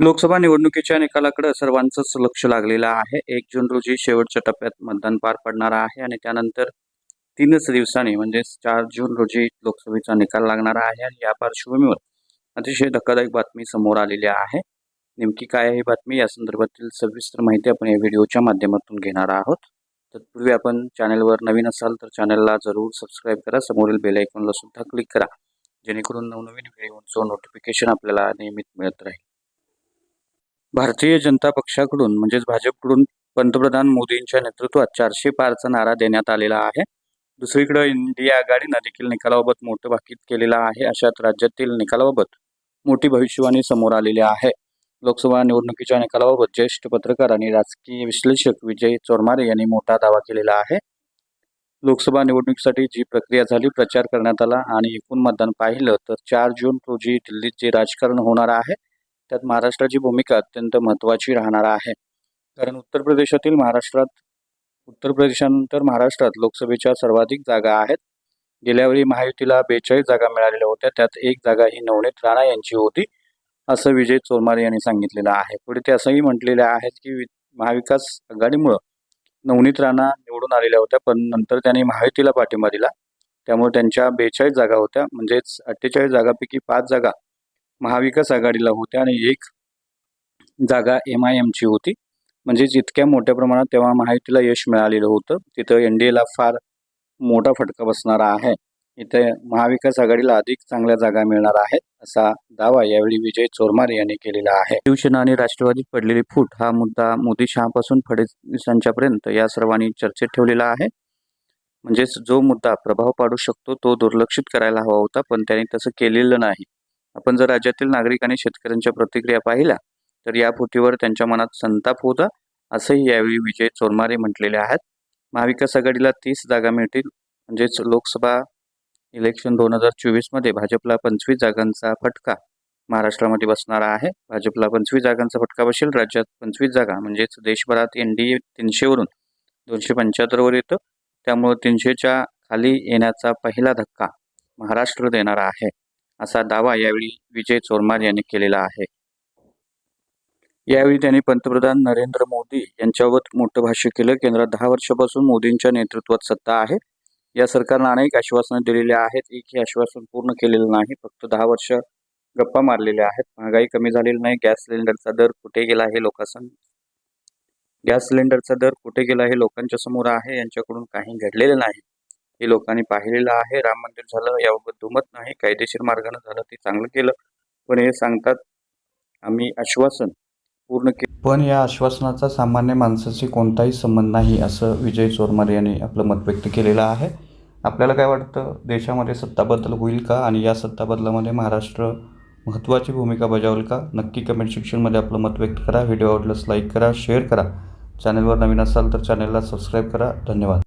लोकसभा निवडणुकीच्या निकालाकडे सर्वांचंच लक्ष लागलेलं आहे. एक जून रोजी शेवटच्या टप्प्यात मतदान पार पडणार आहे आणि त्यानंतर तीनच दिवसांनी म्हणजेच चार जून रोजी लोकसभेचा निकाल लागणार आहे आणि या पार्श्वभूमीवर अतिशय धक्कादायक बातमी समोर आलेली आहे. नेमकी काय आहे ही बातमी या संदर्भातील सविस्तर माहिती आपण या व्हिडिओच्या माध्यमातून घेणार आहोत. तत्पूर्वी आपण चॅनेलवर नवीन असाल तर चॅनलला जरूर सबस्क्राईब करा. समोरील बेल आयकॉनला सुद्धा क्लिक करा जेणेकरून नवनवीन व्हिडिओचं नोटिफिकेशन आपल्याला नियमित मिळत राहील. भारतीय जनता पक्षाकडून म्हणजेच भाजपकडून पंतप्रधान मोदींच्या नेतृत्वात चारशे पारचा नारा देण्यात आलेला आहे. दुसरीकडे इंडिया आघाडीनं देखील निकालाबाबत मोठं भाकीत केलेलं आहे अशात राज्यातील निकालाबाबत मोठी भविष्यवाणी समोर आलेली आहे. लोकसभा निवडणुकीच्या निकालाबाबत ज्येष्ठ पत्रकार आणि राजकीय विश्लेषक विजय चोरमारे यांनी मोठा दावा केलेला आहे. लोकसभा निवडणुकीसाठी जी प्रक्रिया झाली प्रचार करण्यात आला आणि एकूण मतदान पाहिलं तर चार जून रोजी दिल्लीत जे राजकारण होणार आहे. त्यात महाराष्ट्राची भूमिका अत्यंत महत्त्वाची राहणार आहे. कारण उत्तर प्रदेशातील महाराष्ट्रात उत्तर प्रदेशानंतर महाराष्ट्रात लोकसभेच्या सर्वाधिक जागा आहेत. गेल्यावेळी महायुतीला बेचाळीस जागा मिळालेल्या होत्या. त्यात एक जागा ही नवनीत राणा यांची होती असं विजय चोरमारे यांनी सांगितलेलं आहे. पुढे ते असंही म्हटलेले आहेत की वि- महाविकास आघाडीमुळं नवनीत राणा निवडून आलेल्या होत्या पण नंतर त्यांनी महायुतीला पाठिंबा दिला. त्यामुळे त्यांच्या बेचाळीस जागा होत्या. म्हणजेच अठ्ठेचाळीस जागापैकी पाच जागा महाविकास आघाडीला होत्या आणि एक जागा एम आय एमची होती. म्हणजेच इतक्या मोठ्या प्रमाणात तेव्हा महायुतीला यश मिळालेलं होतं. तिथं एन डी एला फार मोठा फटका बसणारा आहे. इथे महाविकास आघाडीला अधिक चांगल्या जागा मिळणार आहेत असा दावा यावेळी विजय चोरमारे यांनी केलेला आहे. शिवसेना आणि राष्ट्रवादीत पडलेली फूट हा मुद्दा मोदी शहापासून फडणवीसांच्यापर्यंत या सर्वांनी चर्चेत ठेवलेला आहे. म्हणजेच जो मुद्दा प्रभाव पाडू शकतो तो दुर्लक्षित करायला हवा होता पण त्यांनी तसं केलेलं नाही. आपण जर राज्यातील नागरिक आणि शेतकऱ्यांच्या प्रतिक्रिया पाहिल्या तर या फुटीवर त्यांच्या मनात संताप होता असंही यावेळी विजय चोरमारे म्हटलेले आहेत. महाविकास आघाडीला तीस जागा मिळतील म्हणजेच लोकसभा इलेक्शन दोन हजार चोवीसमध्ये भाजपला पंचवीस जागांचा फटका महाराष्ट्रामध्ये बसणारा आहे. भाजपला पंचवीस जागांचा फटका बसेल राज्यात पंचवीस जागा म्हणजेच देशभरात एन डी ए तीनशेवरून दोनशे पंच्याहत्तरवर येतं. त्यामुळं तीनशेच्या खाली येण्याचा पहिला धक्का महाराष्ट्र देणारा आहे. असा दावा यावेळी विजय चोरमार यांनी केलेला आहे. यावेळी त्यांनी पंतप्रधान नरेंद्र मोदी यांच्यावर मोठं भाष्य केलं. केंद्रात दहा वर्षापासून मोदींच्या नेतृत्वात सत्ता आहे. या सरकारनं अनेक आश्वासनं दिलेली आहेत. एकही आश्वासन पूर्ण केलेलं नाही. फक्त दहा वर्ष गप्पा मारलेल्या आहेत. महागाई कमी झालेली नाही. गॅस सिलेंडरचा दर कुठे गेला हे लोकांसम गॅस सिलेंडरचा दर कुठे गेला हे लोकांच्या समोर आहे. यांच्याकडून काही घडलेलं नाही. हे लोकांनी पाहिलेलं आहे. राम मंदिर झालं याबाबत दुमत नाही. कायदेशीर मार्गानं झालं ते चांगलं केलं. पण हे सांगतात आम्ही आश्वासन पूर्ण केलं. पण या आश्वासनाचा सामान्य माणसाशी कोणताही संबंध नाही असं विजय चोरमारे यांनी आपलं मत व्यक्त केलेलं आहे. आपल्याला काय वाटतं? देशामध्ये सत्ताबद्दल होईल का? आणि या सत्ताबदलामध्ये महाराष्ट्र महत्त्वाची भूमिका बजावेल का? नक्की कमेंट सेक्शनमध्ये आपलं मत व्यक्त करा. व्हिडिओ आवडल्यास लाईक करा शेअर करा. चॅनलवर नवीन असाल तर चॅनलला सबस्क्राईब करा. धन्यवाद.